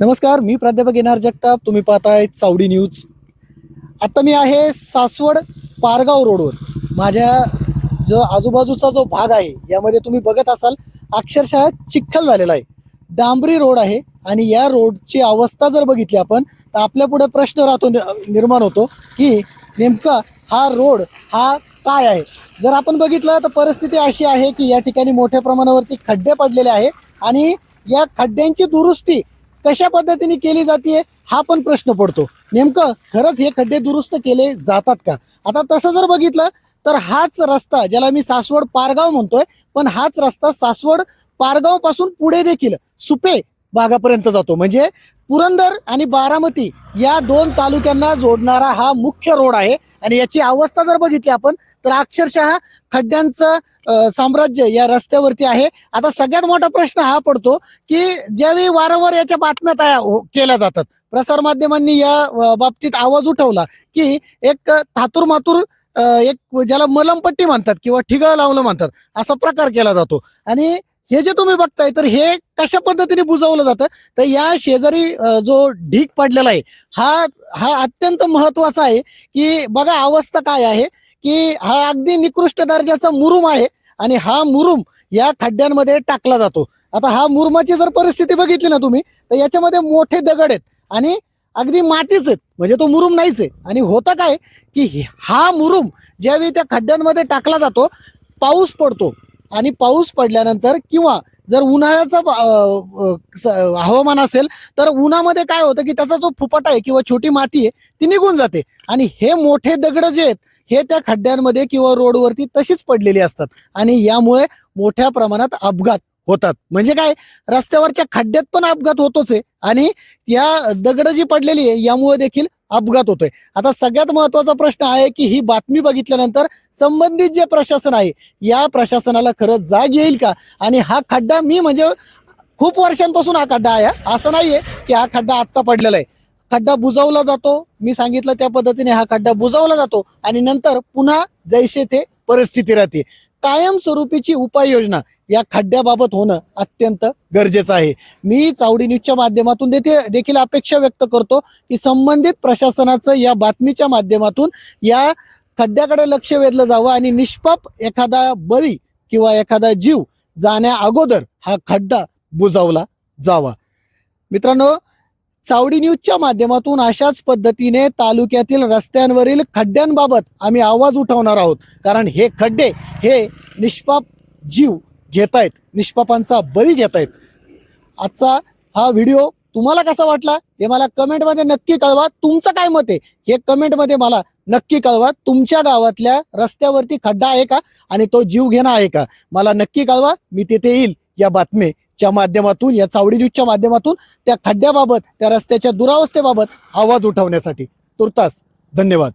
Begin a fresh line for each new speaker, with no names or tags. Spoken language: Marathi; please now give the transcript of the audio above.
नमस्कार मी प्राध्यापक येणार जगताप. तुम्ही पाहताय चावडी न्यूज. आता मी आहे सासवड पारगाव रोडवर. माझ्या जो आजूबाजूचा जो भाग आहे यामध्ये तुम्ही बघत असाल अक्षरशः चिखल झालेला आहे. डांबरी रोड आहे आणि या रोडची अवस्था जर बघितली आपण तर आपल्या पुढे प्रश्न राहतो निर्माण होतो की नेमका हा रोड हा काय आहे? जर आपण बघितलं तर परिस्थिती अशी आहे की या ठिकाणी मोठ्या प्रमाणावरती खड्डे पडलेले आहे आणि या खड्ड्यांची दुरुस्ती कशा पद्धतीने केली जाते हा पण प्रश्न पडतो. नेमकं खरंच हे खड्डे दुरुस्त केले जातात का? आता तसं जर बघितलं तर हाच रस्ता ज्याला मी सासवड पारगाव म्हणतोय पण हाच रस्ता सासवड पारगावपासून पुढे देखील सुपे भागापर्यंत जातो. म्हणजे पुरंदर आणि बारामती या दोन तालुक्यांना जोडणारा हा मुख्य रोड आहे. आणि याची अवस्था जर बघितली आपण तर अक्षरशः खड्ड्यांचं साम्राज्य या रस्त्यावरती आहे. आता सगळ्यात मोठा प्रश्न हा पडतो की ज्यावेळी वारंवार याच्या बातम्या तयार हो, केल्या जातात प्रसारमाध्यमांनी या बाबतीत आवाज उठवला की एक थातूर मातूर एक ज्याला मलमपट्टी म्हणतात किंवा ठिगळ लावलं म्हणतात असा प्रकार केला जातो. आणि हे जे तुम्ही बघताय तर हे कशा पद्धतीने बुजवलं जातं? तर या शेजारी जो ढीक पडलेला आहे हा हा अत्यंत महत्त्वाचा आहे की बघा अवस्था काय आहे? की हा अगदी निकृष्ट दर्जाचा मुरुम आहे आणि हा मुरुम या खड्ड्यांमध्ये टाकला जातो. आता हा मुरुमाची जर परिस्थिती बघितली ना तुम्ही तर याच्यामध्ये मोठे दगड आहेत आणि अगदी मातीच आहेत. म्हणजे तो मुरुम नाहीच आहे. आणि होतं काय की हा मुरुम ज्यावेळी त्या खड्ड्यांमध्ये टाकला जातो पाऊस पडतो. आणि पाऊस पडल्यानंतर किंवा जर उन्हाळ्याचं स- हवामान असेल तर उन्हामध्ये काय होतं की त्याचा जो फुफट आहे किंवा छोटी माती आहे ती निघून जाते. आणि हे मोठे दगड जे आहेत हे त्या खड्ड्यांमध्ये किंवा रोडवरती तशीच पडलेली असतात. आणि यामुळे मोठ्या प्रमाणात अपघात होतात. म्हणजे काय? रस्त्यावरच्या खड्ड्यात पण अपघात होतोच आहे आणि या दगड जी पडलेली आहे यामुळे देखील अपघात होतोय. आता सगळ्यात महत्त्वाचा प्रश्न आहे की ही बातमी बघितल्यानंतर संबंधित जे प्रशासन आहे या प्रशासनाला खरंच जाग येईल का? आणि हा खड्डा मी म्हणजे खूप वर्षांपासून हा खड्डा आहे. असं नाहीये की हा खड्डा आत्ता पडलेला आहे. खड्डा बुजवला जातो. मी सांगितलं त्या पद्धतीने हा खड्डा बुजवला जातो आणि नंतर पुन्हा जैसे ते परिस्थिती राहते. कायमस्वरूपीची उपाययोजना या खड्ड्याबाबत होणं अत्यंत गरजेचं आहे. मी चावडी न्यूजच्या माध्यमातून देते देखील अपेक्षा व्यक्त करतो की संबंधित प्रशासनाचं या बातमीच्या माध्यमातून या खड्ड्याकडे लक्ष वेधलं जावं आणि निष्पाप एखादा बळी किंवा एखादा जीव जाण्या अगोदर हा खड्डा बुजावला जावा. मित्रांनो चावडी न्यूजच्या माध्यमातून अशाच पद्धतीने तालुक्यातील रस्त्यांवरील खड्ड्यांबाबत आम्ही आवाज उठवणार आहोत. कारण हे खड्डे हे निष्पाप जीव घेतायत निष्पापांचा बळी घेतायत. आजचा हा व्हिडिओ तुम्हाला कसा वाटला हे मला कमेंटमध्ये नक्की कळवा. तुमचं काय मत आहे हे कमेंटमध्ये मला नक्की कळवा. तुमच्या गावातल्या रस्त्यावरती खड्डा आहे का? आणि तो जीव घेणं आहे का? मला नक्की कळवा. मी तिथे येईल या बातमी च्या माध्यमातून या चावडी न्यूजच्या माध्यमातून त्या खड्ड्याबाबत त्या रस्त्याच्या दुरावस्थेबाबत आवाज उठवण्यासाठी. तुर्तास धन्यवाद.